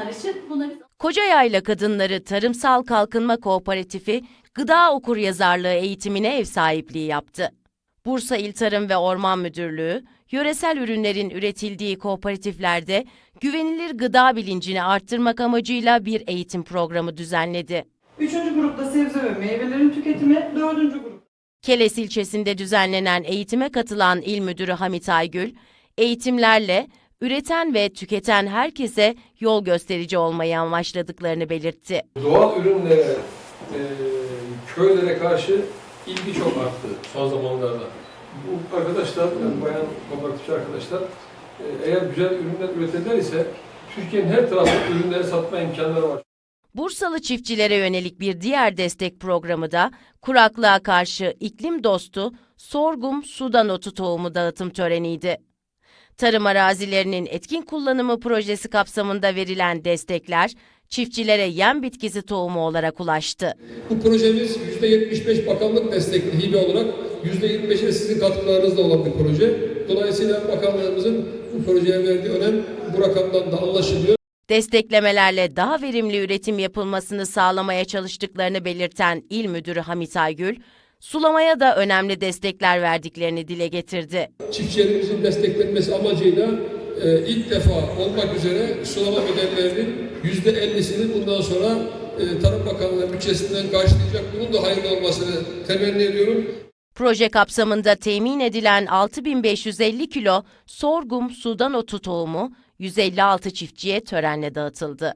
olmayanlar için bunları Kocayayla Kadınları Tarımsal Kalkınma Kooperatifi gıda okuryazarlığı eğitimine ev sahipliği yaptı. Bursa İl Tarım ve Orman Müdürlüğü, yöresel ürünlerin üretildiği kooperatiflerde güvenilir gıda bilincini arttırmak amacıyla bir eğitim programı düzenledi. Üçüncü grupta sebze ve meyvelerin tüketimi, dördüncü grup Keles ilçesinde düzenlenen eğitime katılan İl Müdürü Hamit Aygül, eğitimlerle üreten ve tüketen herkese yol gösterici olmayı amaçladıkları belirtti. Doğal ürünlere, e, köylere karşı ilgi çok arttı son zamanlarda. Bu arkadaşlar, yani bayan kooperatifçi arkadaşlar, e, eğer güzel ürünler üretirler ise Türkiye'nin her tarafında ürünleri satma imkanları var. Bursalı çiftçilere yönelik bir diğer destek programı da kuraklığa karşı iklim dostu sorgum sudan otu tohumu dağıtım töreniydi. Tarım arazilerinin etkin kullanımı projesi kapsamında verilen destekler çiftçilere yem bitkisi tohumu olarak ulaştı. Bu projemiz %75 bakanlık destekli hibe olarak %25'e sizin katkılarınızla olan bir proje. Dolayısıyla bakanlığımızın bu projeye verdiği önem bu rakamdan da anlaşılıyor. Desteklemelerle daha verimli üretim yapılmasını sağlamaya çalıştıklarını belirten İl Müdürü Hamit Aygül, sulamaya da önemli destekler verdiklerini dile getirdi. Çiftçilerimizin desteklenmesi amacıyla e, ilk defa olmak üzere sulama bedellerinin %50'sini bundan sonra e, Tarım Bakanlığı bütçesinden karşılayacak. Bunun da hayırlı olmasını temenni ediyorum. Proje kapsamında temin edilen 6550 kilo sorgum sudan otu tohumu 156 çiftçiye törenle dağıtıldı.